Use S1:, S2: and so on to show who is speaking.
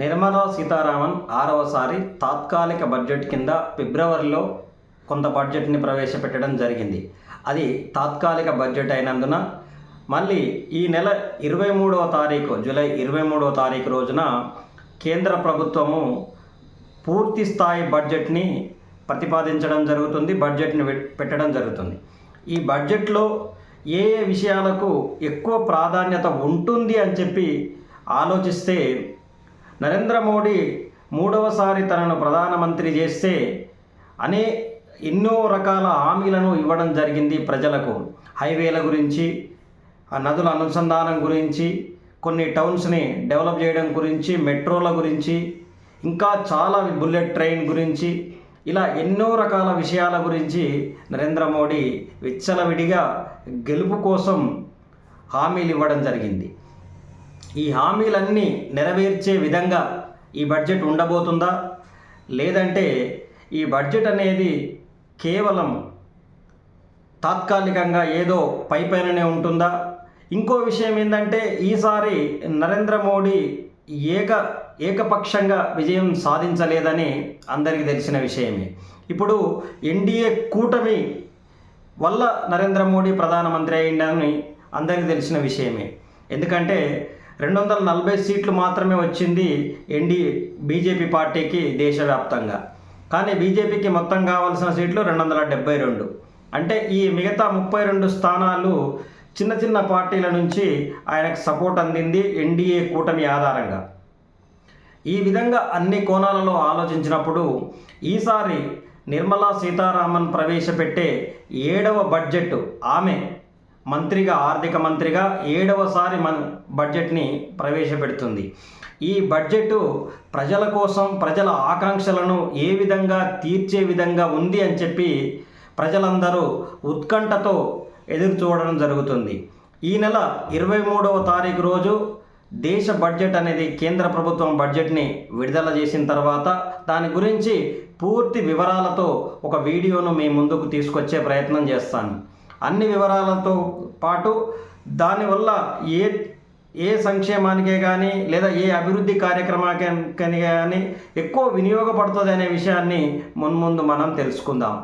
S1: నిర్మలా సీతారామన్ ఆరవసారి తాత్కాలిక బడ్జెట్ కింద ఫిబ్రవరిలో కొంత బడ్జెట్ని ప్రవేశపెట్టడం జరిగింది. అది తాత్కాలిక బడ్జెట్ అయినందున మళ్ళీ ఈ నెల ఇరవై మూడవ తారీఖు జూలై ఇరవై మూడవ తారీఖు రోజున కేంద్ర ప్రభుత్వము పూర్తి స్థాయి బడ్జెట్ని ప్రతిపాదించడం జరుగుతుంది బడ్జెట్ని పెట్టడం జరుగుతుంది. ఈ బడ్జెట్లో ఏ ఏ విషయాలకు ఎక్కువ ప్రాధాన్యత ఉంటుంది అని చెప్పి ఆలోచిస్తే నరేంద్ర మోడీ మూడవసారి తనను ప్రధానమంత్రి చేస్తే అనే ఎన్నో రకాల హామీలను ఇవ్వడం జరిగింది ప్రజలకు. హైవేల గురించి నదుల అనుసంధానం గురించి కొన్ని టౌన్స్ని డెవలప్ చేయడం గురించి మెట్రోల గురించి ఇంకా చాలా బుల్లెట్ ట్రైన్ గురించి ఇలా ఎన్నో రకాల విషయాల గురించి నరేంద్ర మోడీ విచ్చలవిడిగా గెలుపు కోసం హామీలు ఇవ్వడం జరిగింది. ఈ హామీలన్నీ నెరవేర్చే విధంగా ఈ బడ్జెట్ ఉండబోతుందా? లేదంటే ఈ బడ్జెట్ అనేది కేవలం తాత్కాలికంగా ఏదో పైపైననే ఉంటుందా? ఇంకో విషయం ఏంటంటే ఈసారి నరేంద్ర మోడీ ఏక ఏకపక్షంగా విజయం సాధించలేదని అందరికీ తెలిసిన విషయమే. ఇప్పుడు ఎన్డీఏ కూటమి వల్ల నరేంద్ర మోడీ ప్రధానమంత్రి అయ్యిండని అందరికీ తెలిసిన విషయమే. ఎందుకంటే రెండు వందల నలభై సీట్లు మాత్రమే వచ్చింది ఎన్డీ బీజేపీ పార్టీకి దేశవ్యాప్తంగా. కానీ బీజేపీకి మొత్తం కావాల్సిన సీట్లు రెండు వందల డెబ్బై రెండు. అంటే ఈ మిగతా ముప్పై రెండు స్థానాలు చిన్న చిన్న పార్టీల నుంచి ఆయనకు సపోర్ట్ అందింది ఎన్డీఏ కూటమి ఆధారంగా. ఈ విధంగా అన్ని కోణాలలో ఆలోచించినప్పుడు ఈసారి నిర్మలా సీతారామన్ ప్రవేశపెట్టే ఏడవ బడ్జెట్ ఆమె మంత్రిగా ఆర్థిక మంత్రిగా ఏడవసారి మన బడ్జెట్ని ప్రవేశపెడుతుంది. ఈ బడ్జెట్ ప్రజల కోసం ప్రజల ఆకాంక్షలను ఏ విధంగా తీర్చే విధంగా ఉంది అని చెప్పి ప్రజలందరూ ఉత్కంఠతో ఎదురు చూడడం జరుగుతుంది. ఈ నెల ఇరవై మూడవ తారీఖు రోజు దేశ బడ్జెట్ అనేది కేంద్ర ప్రభుత్వం బడ్జెట్ని విడుదల చేసిన తర్వాత దాని గురించి పూర్తి వివరాలతో ఒక వీడియోను మీ ముందుకు తీసుకొచ్చే ప్రయత్నం చేస్తాను. అన్ని వివరాలతో పాటు దానివల్ల ఏ ఏ సంక్షేమానికే కానీ లేదా ఏ అభివృద్ధి కార్యక్రమానికి కానీ ఎక్కువ వినియోగపడుతుంది అనే విషయాన్ని మున్ముందు మనం తెలుసుకుందాం.